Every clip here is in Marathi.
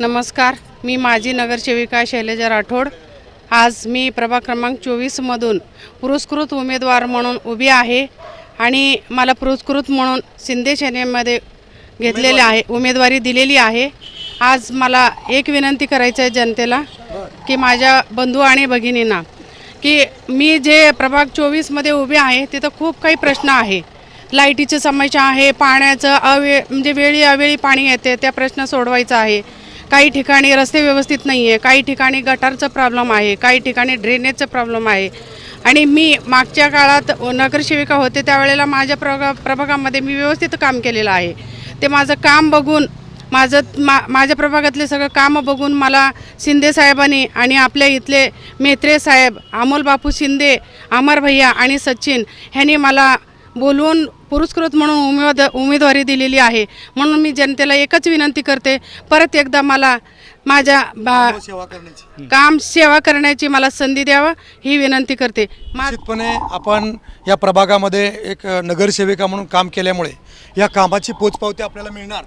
नमस्कार मी माजी नगरसेविका शैलजा राठोड. आज मी प्रभाग क्रमांक चोवीसमधून पुरस्कृत उमेदवार म्हणून उभी आहे आणि मला पुरस्कृत म्हणून शिंदे सेनेमध्ये घेतलेले आहे उमेदवारी दिलेली आहे. आज मला एक विनंती करायचं आहे जनतेला की माझ्या बंधू आणि भगिनींना की मी जे प्रभाग चोवीसमध्ये उभे आहे तिथं खूप काही प्रश्न आहे. लाईटीची समस्या आहे पाण्याचं अवे म्हणजे वेळी अवेळी पाणी येते त्या प्रश्न सोडवायचा आहे. काही ठिकाणी रस्ते व्यवस्थित नाही आहे काही ठिकाणी गटारचं प्रॉब्लेम आहे काही ठिकाणी ड्रेनेजचं प्रॉब्लेम आहे. आणि मी मागच्या काळात नगरसेविका होते त्यावेळेला माझ्या प्रभा प्रभागामध्ये मी व्यवस्थित काम केलेलं आहे. ते माझं काम बघून माझं मा माझ्या प्रभागातले सगळं कामं बघून मला शिंदे साहेबांनी आणि आपल्या इथले मेत्रे साहेब अमोल बापू शिंदे अमर भैया आणि सचिन ह्यांनी मला बोलवून पुरस्कृत म्हणून उमेद उमेदवारी दिलेली आहे. म्हणून मी जनतेला एकच विनंती करते परत एकदा मला माझ्या बा सेवा करण्याची काम सेवा करण्याची मला संधी द्यावा ही विनंती करते. मा निश्चितपणे आपण या प्रभागामध्ये एक नगरसेविका म्हणून काम केल्यामुळे या कामाची पोचपावती आपल्याला मिळणार.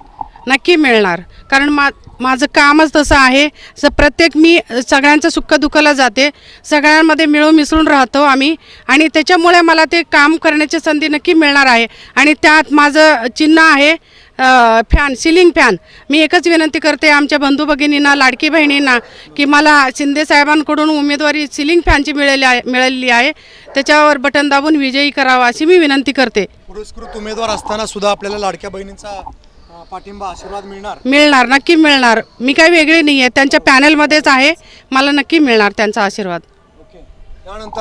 नक्की मिळणार. कारण मा माझं कामच तसं आहे. स प्रत्येक मी सगळ्यांचं सुखदुःखाला जाते. सगळ्यांमध्ये मिळून मिसळून राहतो आम्ही. आणि त्याच्यामुळे मला ते काम करण्याची संधी नक्की मिळणार आहे. आणि त्यात माझं चिन्ह आहे फॅन सिलिंग फॅन. मी एकच विनंती करते आमच्या बंधू भगिनींना लाडकी बहिणींना की मला शिंदे साहेबांकडून उमेदवारी सिलिंग फॅनची मिळाली आहे मिळालेली आहे. त्याच्यावर बटन दाबून विजयी करावा अशी मी विनंती करते. पुरस्कृत उमेदवार असताना सुद्धा आपल्याला लाडक्या बहिणींचा पाठिंबा आशीर्वाद मिळणार? मिळणार नक्की मिळणार. मी काही वेगळी नाही आहे त्यांच्या पॅनलमध्येच आहे. मला नक्की मिळणार त्यांचा आशीर्वाद. ओके. त्यानंतर